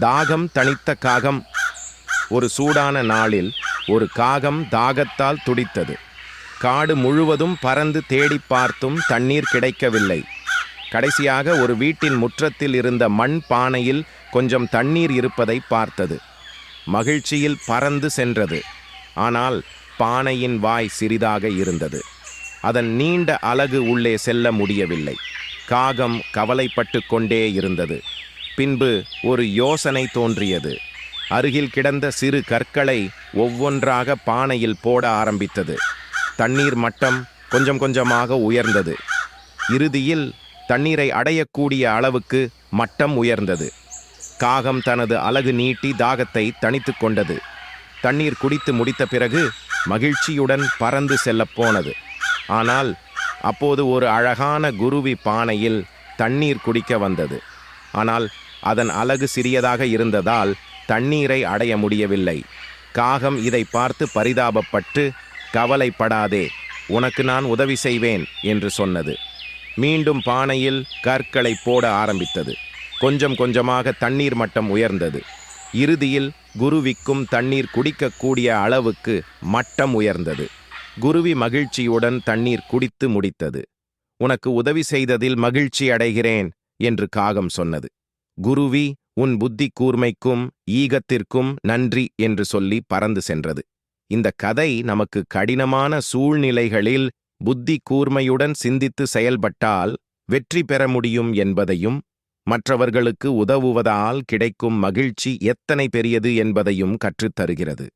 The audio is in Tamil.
தாகம் தணித்த காகம். ஒரு சூடான நாளில் ஒரு காகம் தாகத்தால் துடித்தது. காடு முழுவதும் பறந்து தேடிப் பார்த்தும் தண்ணீர் கிடைக்கவில்லை. கடைசியாக ஒரு வீட்டின் முற்றத்தில் இருந்த மண் பானையில் கொஞ்சம் தண்ணீர் இருப்பதை பார்த்தது. மகிழ்ச்சியில் பறந்து சென்றது. ஆனால் பானையின் வாய் சிறிதாக இருந்தது. அதன் நீண்ட அலகு உள்ளே செல்ல முடியவில்லை. காகம் கவலைப்பட்டு கொண்டே இருந்தது. பின்பு ஒரு யோசனை தோன்றியது. அருகில் கிடந்த சிறு கற்களை ஒவ்வொன்றாக பானையில் போட ஆரம்பித்தது. தண்ணீர் மட்டம் கொஞ்சம் கொஞ்சமாக உயர்ந்தது. இறுதியில் தண்ணீரை அடையக்கூடிய அளவுக்கு மட்டம் உயர்ந்தது. காகம் தனது அலகு நீட்டி தாகத்தை தணித்து கொண்டது. தண்ணீர் குடித்து முடித்த பிறகு மகிழ்ச்சியுடன் பறந்து செல்லப் போனது. ஆனால் அப்போது ஒரு அழகான குருவி பானையில் தண்ணீர் குடிக்க வந்தது. ஆனால் அதன் அலகு சிறியதாக இருந்ததால் தண்ணீரை அடைய முடியவில்லை. காகம் இதை பார்த்து பரிதாபப்பட்டு கவலைப்படாதே உனக்கு நான் உதவி செய்வேன் என்று சொன்னது. மீண்டும் பானையில் கற்களை போட ஆரம்பித்தது. கொஞ்சம் கொஞ்சமாக தண்ணீர் மட்டம் உயர்ந்தது. இறுதியில் குருவிக்கும் தண்ணீர் குடிக்கக்கூடிய அளவுக்கு மட்டம் உயர்ந்தது. குருவி மகிழ்ச்சியுடன் தண்ணீர் குடித்து முடித்தது. உனக்கு உதவி செய்ததில் மகிழ்ச்சி அடைகிறேன் என்று காகம் சொன்னது. குருவி உன் புத்தி கூர்மைக்கும் ஈகத்திற்கும் நன்றி என்று சொல்லி பறந்து சென்றது. இந்த கதை நமக்கு கடினமான சூழ்நிலைகளில் புத்தி கூர்மையுடன் சிந்தித்து செயல்பட்டால் வெற்றி பெற முடியும் என்பதையும் மற்றவர்களுக்கு உதவுவதால் கிடைக்கும் மகிழ்ச்சி எத்தனை பெரியது என்பதையும் கற்றுத்தருகிறது.